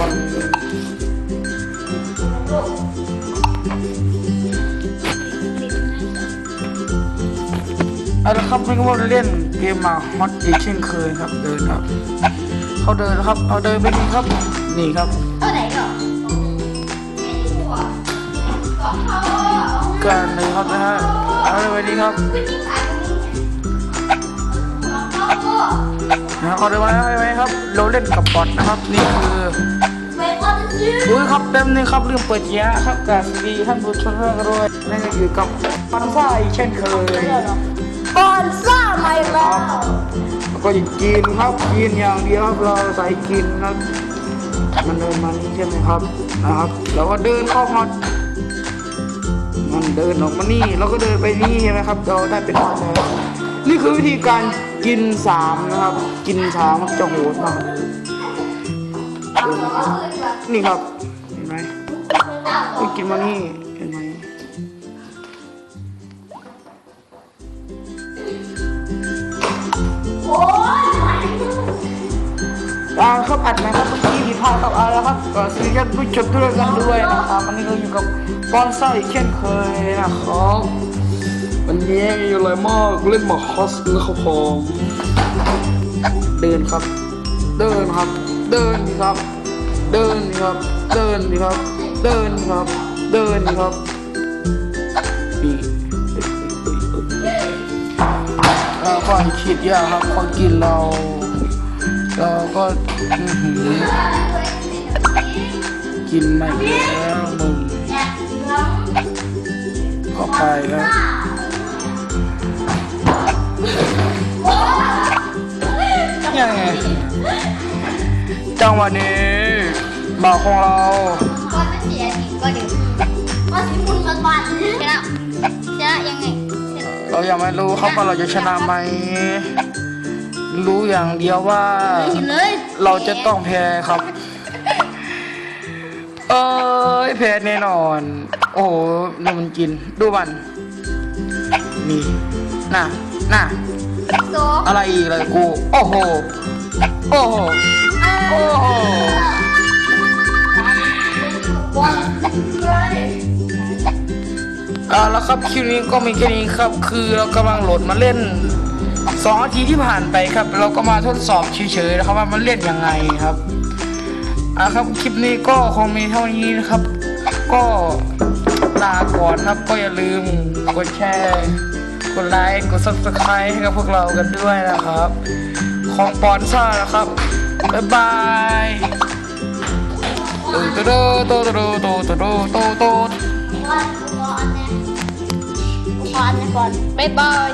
ต้นเอาละครับนี่ก็ว่าเล่นเกมมาฮอตอีกเช่นเคยครับเดินครับเขาเดินครับเอาเดินไปนี่ครับนี่ครับเท่าไหร่ก่อนการเลยครับนะฮะเอาเดินไปนี่ครับ นะครับเอาเดินมาแล้วไหมครับ เราเล่นกับบอทนะครับ นี่คือเวทวันซื้ออุ้ยครับแป๊บนึงครับลืมเปิดแยะครับกับสวัสดีท่านผู้ชมทุกท่านด้วยนั่นก็คือกับปันซ่าอีกเช่นเคยก่อนซ่าไม่แล้วแล้วก็อีกกินครับกินอย่างเดียวครับเราใส่กินครับมันเดินมานี่ใช่ไหมครับนะครับเราก็เดินเข้าฮอตมันเดินออกมานี่เราก็เดินไปนี่ใช่ไหมครับ เราได้เป็นฮอตแล้วนี่คือวิธีการ กินสามนะครับ กินสามจะโหดมากนี่ครับ เห็นไหมกินมานี่ เห็นไหมโอยอ่าครับอัดไหมครับเมื่อกี้ผิดพลาดครับเอาแล้วครับก็สวัสดีท่านผู้ชมทุกท่านด้วยนะครับวันนี้เราอยู่กับปอนเซเช่นเคยนะครับ วันนี้มีอะไรมากเล่นหมากฮอสนะครับผมเดินครับ เดินครับ เดินดีครับ เดินดีครับ เดินดีครับ เดินดีครับ เดินดีครับนี่เราก็คิดยากครับคนกินเราเราก็อื้อหือกินไม่แล้วมึงแอบเหลืองเข้าไปครับ จังหวะนี้บ่าของเราก่อนไม่เสียอีกก็เดี๋ยวว่าสิคุณกันวันชนะชนะยังไง เรายังไม่รู้ครับว่าเราจะชนะไหม รู้อย่างเดียวว่า เราจะต้องแพ้ครับ เอ้ยแพ้แน่นอน โอ้โหดูมันกิน ดูมันนี่น่ะน่ะ อะไรอีกเลยกู โอ้โห โอ้โห โอ้โหบอลเอาละครับคลิปนี้ก็มีแค่นี้ครับ คือเรากำลังโหลดมาเล่นสองนาทีที่ผ่านไปครับ เราก็มาทดสอบเฉยๆนะครับว่ามันเล่นยังไงครับอ่าครับคลิปนี้ก็คงมีเท่านี้นะครับ ก็ลาก่อนครับก็อย่าลืมกดแชร์ กดไลค์กด subscribe ให้กับพวกเรากันด้วยนะครับ ของปอนซ่านะครับ บ๊ายบายโตโตโตโตโตโตโตโตโตบอ